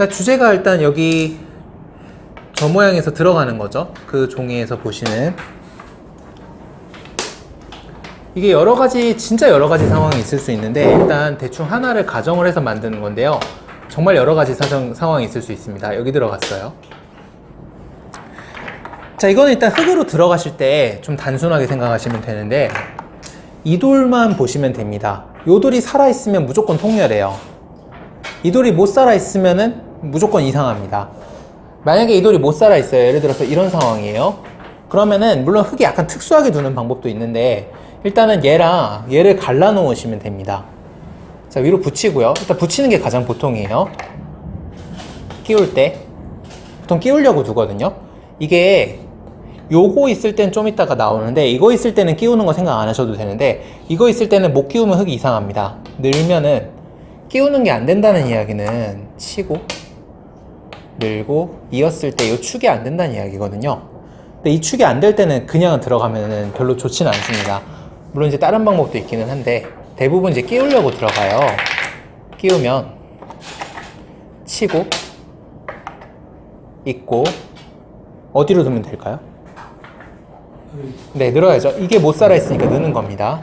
일단 주제가 일단 여기 저 모양에서 들어가는 거죠. 그 종이에서 보시는 이게 여러 가지 진짜 여러 가지 상황이 있을 수 있는데 일단 대충 하나를 가정을 해서 만드는 건데요. 정말 여러 가지 사정, 상황이 있을 수 있습니다. 여기 들어갔어요. 자, 이거는 일단 흙으로 들어가실 때 좀 단순하게 생각하시면 되는데 이 돌만 보시면 됩니다. 요 돌이 살아있으면 무조건 통렬해요. 이 돌이 못 살아있으면은 무조건 이상합니다. 만약에 이 돌이 못 살아 있어요. 예를 들어서 이런 상황이에요. 그러면은 물론 흙이 약간 특수하게 두는 방법도 있는데 일단은 얘랑 얘를 갈라 놓으시면 됩니다. 자, 위로 붙이고요. 일단 붙이는 게 가장 보통이에요. 끼울 때. 보통 끼우려고 두거든요. 이게 요거 있을 땐좀 이따가 나오는데 이거 있을 때는 끼우는 거 생각 안 하셔도 되는데 이거 있을 때는 못 끼우면 흙이 이상합니다. 늘면은 끼우는 게 안 된다는 이야기는 치고 늘고 이었을 때 이 축이 안 된다는 이야기거든요. 근데 이 축이 안 될 때는 그냥 들어가면은 별로 좋지는 않습니다. 물론 이제 다른 방법도 있기는 한데 대부분 이제 끼우려고 들어가요. 끼우면 치고 있고 어디로 두면 될까요? 네, 늘어야죠. 이게 못 살아 있으니까 느는 겁니다.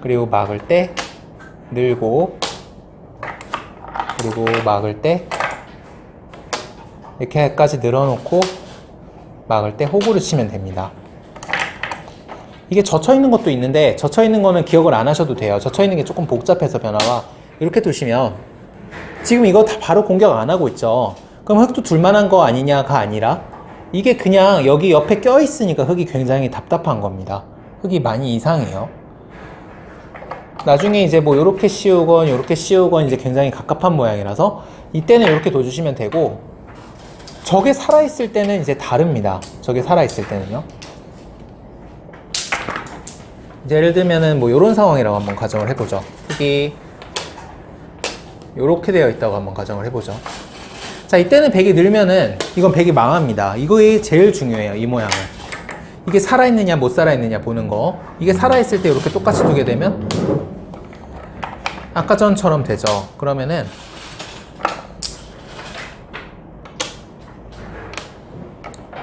그리고 막을 때 늘고 그리고 막을 때 이렇게까지 늘어놓고 막을 때 호구를 치면 됩니다. 이게 젖혀 있는 것도 있는데 젖혀 있는 거는 기억을 안 하셔도 돼요. 젖혀 있는 게 조금 복잡해서 변화가 이렇게 두시면 지금 이거 다 바로 공격 안 하고 있죠. 그럼 흙도 둘만한 거 아니냐가 아니라 이게 그냥 여기 옆에 껴 있으니까 흙이 굉장히 답답한 겁니다. 흙이 많이 이상해요. 나중에 이제 뭐 요렇게 씌우건 요렇게 씌우건 이제 굉장히 갑갑한 모양이라서 이때는 이렇게 둬주시면 되고 저게 살아있을 때는 이제 다릅니다. 저게 살아있을 때는요. 예를 들면은 뭐 요런 상황이라고 한번 가정을 해보죠. 흙이 요렇게 되어 있다고 한번 가정을 해보죠. 자, 이때는 백이 늘면은 이건 백이 망합니다. 이거에 제일 중요해요. 이 모양은. 이게 살아있느냐 못 살아있느냐 보는 거. 이게 살아있을 때 이렇게 똑같이 두게 되면 아까 전처럼 되죠. 그러면은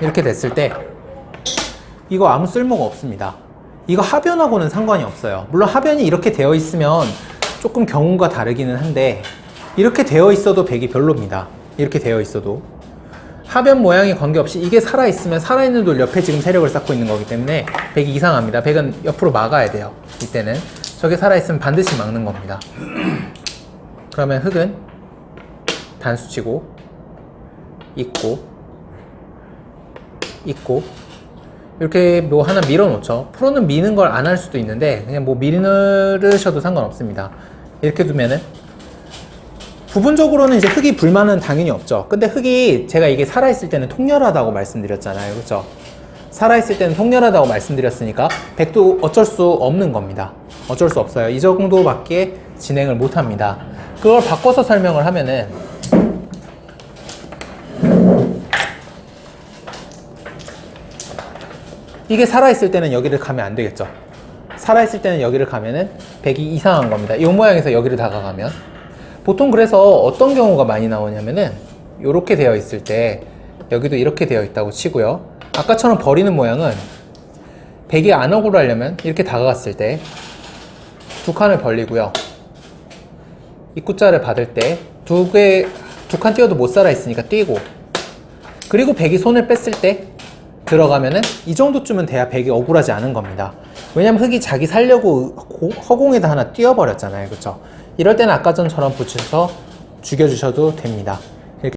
이렇게 됐을 때 이거 아무 쓸모가 없습니다. 이거 하변하고는 상관이 없어요. 물론 하변이 이렇게 되어 있으면 조금 경우가 다르기는 한데 이렇게 되어 있어도 백이 별로입니다. 이렇게 되어 있어도 하변 모양에 관계없이 이게 살아있으면 살아있는 돌 옆에 지금 세력을 쌓고 있는 거기 때문에 백이 이상합니다. 백은 옆으로 막아야 돼요. 이때는 저게 살아있으면 반드시 막는 겁니다. 그러면 흙은 단수치고 있고 있고 이렇게 뭐 하나 밀어 놓죠. 프로는 미는 걸 안 할 수도 있는데 그냥 뭐 미르셔도 상관없습니다. 이렇게 두면은 부분적으로는 이제 흙이 불만은 당연히 없죠. 근데 흙이 제가 이게 살아있을 때는 통렬하다고 말씀드렸잖아요. 그렇죠? 살아있을 때는 통렬하다고 말씀드렸으니까 백도 어쩔 수 없는 겁니다. 어쩔 수 없어요. 이 정도밖에 진행을 못 합니다. 그걸 바꿔서 설명을 하면은 이게 살아있을 때는 여기를 가면 안 되겠죠. 살아있을 때는 여기를 가면은 백이 이상한 겁니다. 이 모양에서 여기를 다가가면. 보통 그래서 어떤 경우가 많이 나오냐면은 이렇게 되어 있을 때 여기도 이렇게 되어 있다고 치고요. 아까처럼 버리는 모양은 백이 안 억울하려면 이렇게 다가갔을 때 두 칸을 벌리고요. 입구자를 받을 때 두 개, 두 칸 띄워도 못 살아 있으니까 띄고 그리고 백이 손을 뺐을 때 들어가면은 이 정도쯤은 돼야 백이 억울하지 않은 겁니다. 왜냐면 흙이 자기 살려고 고- 허공에다 하나 띄워버렸잖아요. 그쵸? 이럴 때는 아까 전처럼 붙여서 죽여주셔도 됩니다.